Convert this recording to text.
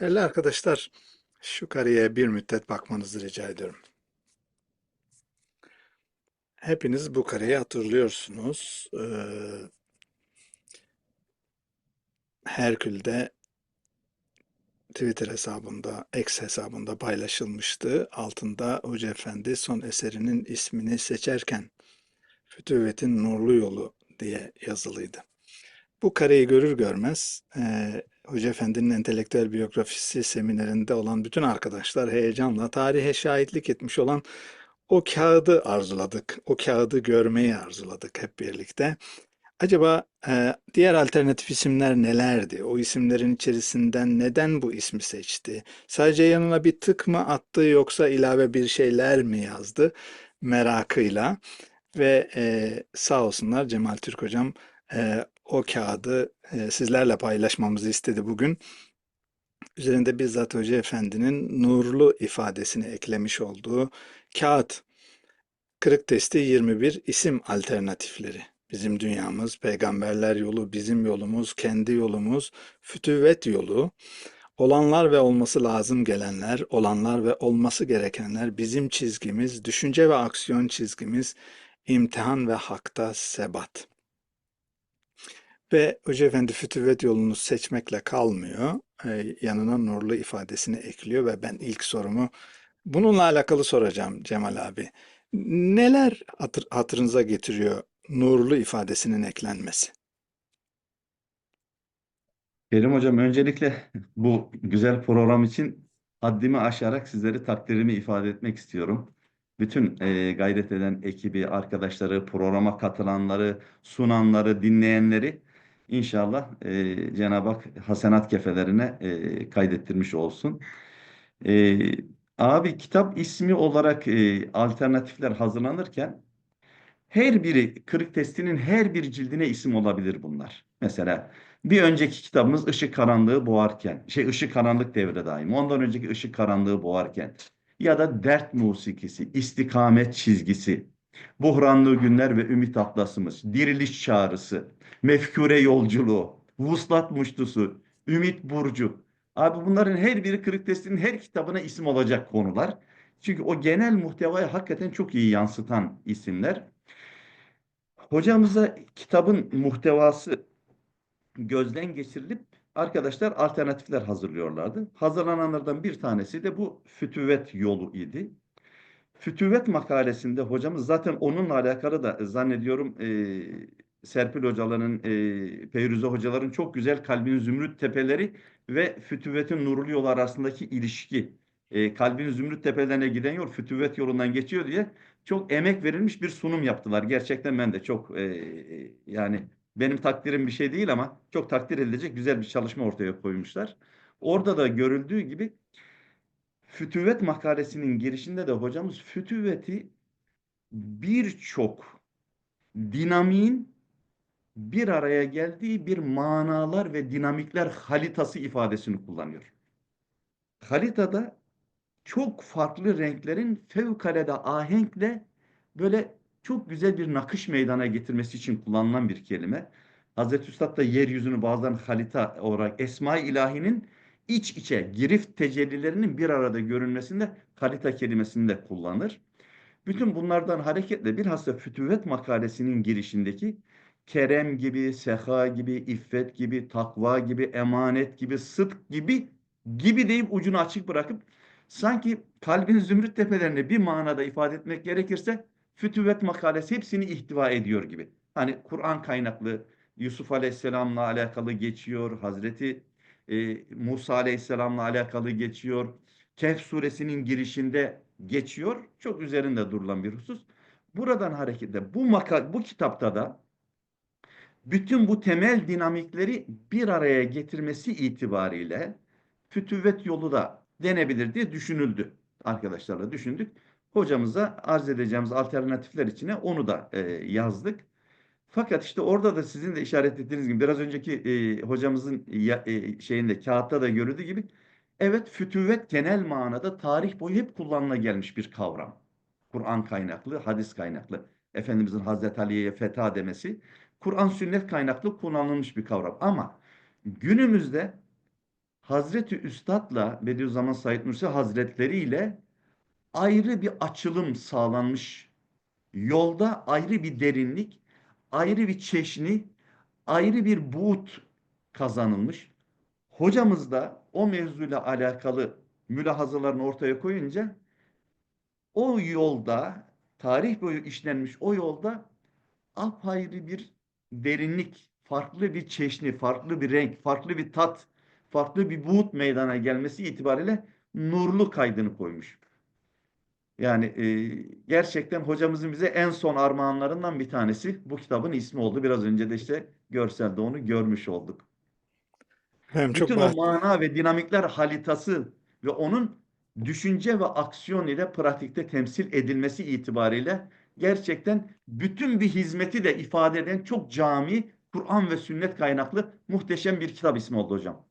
Değerli arkadaşlar, şu kareye bir müddet bakmanızı rica ediyorum. Hepiniz bu kareyi hatırlıyorsunuz. Ee, Herkül'de Twitter hesabında, X hesabında paylaşılmıştı. Altında Hoca Efendi son eserinin ismini seçerken Fütüvvet'in Nurlu Yolu diye yazılıydı. Bu kareyi görür görmez e, Hoca Efendi'nin entelektüel biyografisi seminerinde olan bütün arkadaşlar heyecanla tarihe şahitlik etmiş olan o kağıdı arzuladık. O kağıdı görmeyi arzuladık hep birlikte. Acaba e, diğer alternatif isimler nelerdi? O isimlerin içerisinden neden bu ismi seçti? Sadece yanına bir tık mı attı yoksa ilave bir şeyler mi yazdı? Merakıyla ve e, sağ olsunlar Cemal Türk hocam e, o kağıdı e, sizlerle paylaşmamızı istedi bugün. Üzerinde bizzat Hoca Efendi'nin nurlu ifadesini eklemiş olduğu kağıt. Kırık testi 21 isim alternatifleri. Bizim dünyamız, peygamberler yolu, bizim yolumuz, kendi yolumuz, fütüvvet yolu. Olanlar ve olması lazım gelenler, olanlar ve olması gerekenler bizim çizgimiz, düşünce ve aksiyon çizgimiz, imtihan ve hakta sebat. Ve Hoca Efendi fütüvvet yolunu seçmekle kalmıyor. Ee, yanına nurlu ifadesini ekliyor ve ben ilk sorumu bununla alakalı soracağım Cemal abi. Neler hatır, hatırınıza getiriyor nurlu ifadesinin eklenmesi? Kerim Hocam öncelikle bu güzel program için haddimi aşarak sizleri takdirimi ifade etmek istiyorum. Bütün e, gayret eden ekibi, arkadaşları, programa katılanları, sunanları, dinleyenleri inşallah e, Cenab-ı Hak hasenat kefelerine e, kaydettirmiş olsun. E, abi kitap ismi olarak e, alternatifler hazırlanırken her biri kırık testinin her bir cildine isim olabilir bunlar. Mesela bir önceki kitabımız Işık Karanlığı Boğarken, şey Işık Karanlık Devre Daim. Ondan önceki Işık Karanlığı Boğarken ya da Dert Musikisi, İstikamet Çizgisi, Buhranlı Günler ve Ümit Atlasımız, Diriliş Çağrısı, Mefkure Yolculuğu, Vuslat Muştusu, Ümit Burcu. Abi bunların her biri kırık testinin her kitabına isim olacak konular. Çünkü o genel muhtevayı hakikaten çok iyi yansıtan isimler. Hocamıza kitabın muhtevası gözden geçirilip arkadaşlar alternatifler hazırlıyorlardı. Hazırlananlardan bir tanesi de bu fütüvvet yolu idi. Fütüvvet makalesinde hocamız zaten onunla alakalı da zannediyorum e, Serpil hocaların, e, Feyruze hocaların çok güzel Kalbin Zümrüt Tepeleri ve Fütüvvet'in Nurlu Yolu arasındaki ilişki. E, Kalbin Zümrüt Tepelerine giden yol Fütüvvet yolundan geçiyor diye çok emek verilmiş bir sunum yaptılar. Gerçekten ben de çok e, yani benim takdirim bir şey değil ama çok takdir edilecek güzel bir çalışma ortaya koymuşlar. Orada da görüldüğü gibi Fütüvvet makalesinin girişinde de hocamız fütüvveti birçok dinamiğin bir araya geldiği bir manalar ve dinamikler halitası ifadesini kullanıyor. Halitada çok farklı renklerin fevkalade ahenkle böyle çok güzel bir nakış meydana getirmesi için kullanılan bir kelime. Hazreti Üstad da yeryüzünü bazen halita olarak Esma-i İlahi'nin iç içe girift tecellilerinin bir arada görünmesinde halita kelimesini de kullanır. Bütün bunlardan hareketle bilhassa Fütüvvet makalesinin girişindeki kerem gibi, seha gibi, iffet gibi, takva gibi, emanet gibi, sıdk gibi gibi deyip ucunu açık bırakıp sanki kalbin zümrüt tepelerine bir manada ifade etmek gerekirse fütüvvet makalesi hepsini ihtiva ediyor gibi. Hani Kur'an kaynaklı Yusuf Aleyhisselam'la alakalı geçiyor. Hazreti e, Musa Aleyhisselam'la alakalı geçiyor. Kehf suresinin girişinde geçiyor. Çok üzerinde durulan bir husus. Buradan hareketle bu makal bu kitapta da bütün bu temel dinamikleri bir araya getirmesi itibariyle fütüvvet yolu da denebilir diye düşünüldü. Arkadaşlarla düşündük. Hocamıza arz edeceğimiz alternatifler içine onu da e, yazdık. Fakat işte orada da sizin de işaret ettiğiniz gibi biraz önceki e, hocamızın e, şeyinde kağıtta da görüldüğü gibi evet fütüvvet genel manada tarih boyu hep kullanıla gelmiş bir kavram. Kur'an kaynaklı, hadis kaynaklı. Efendimizin Hazreti Ali'ye feta demesi Kur'an sünnet kaynaklı kullanılmış bir kavram. Ama günümüzde Hazreti Üstad'la Bediüzzaman Said Nursi Hazretleri ile ayrı bir açılım sağlanmış. Yolda ayrı bir derinlik, ayrı bir çeşni, ayrı bir buğut kazanılmış. Hocamız da o mevzuyla alakalı mülahazalarını ortaya koyunca o yolda tarih boyu işlenmiş o yolda apayrı bir derinlik, farklı bir çeşni, farklı bir renk, farklı bir tat, farklı bir buğut meydana gelmesi itibariyle nurlu kaydını koymuş. Yani e, gerçekten hocamızın bize en son armağanlarından bir tanesi bu kitabın ismi oldu. Biraz önce de işte görselde onu görmüş olduk. Efendim çok Bütün o mana ve dinamikler halitası ve onun düşünce ve aksiyon ile pratikte temsil edilmesi itibariyle gerçekten bütün bir hizmeti de ifade eden çok cami, Kur'an ve sünnet kaynaklı muhteşem bir kitap ismi oldu hocam.